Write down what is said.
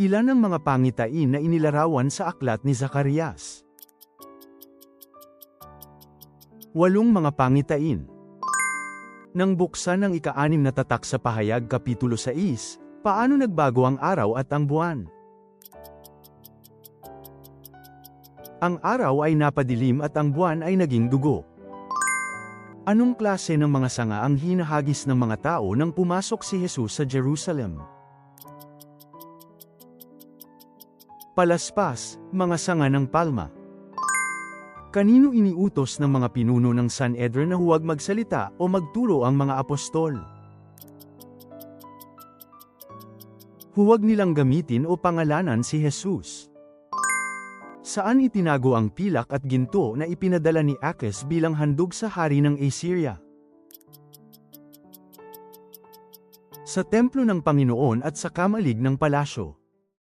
Ilan ang mga pangitain na inilarawan sa aklat ni Zacarias? Walong mga pangitain. Nang buksan ng ika-anim na tatak sa pahayag Kapitulo 6, paano nagbago ang araw at ang buwan? Ang araw ay napadilim at ang buwan ay naging dugo. Anong klase ng mga sanga ang hinahagis ng mga tao nang pumasok si Jesus sa Jerusalem? Palaspas, mga sanga ng palma. Kanino iniutos ng mga pinuno ng Sanhedrin na huwag magsalita o magturo ang mga apostol? Huwag nilang gamitin o pangalanan si Jesus. Saan itinago ang pilak at ginto na ipinadala ni Akes bilang handog sa hari ng Assyria? Sa templo ng Panginoon at sa kamalig ng palasyo.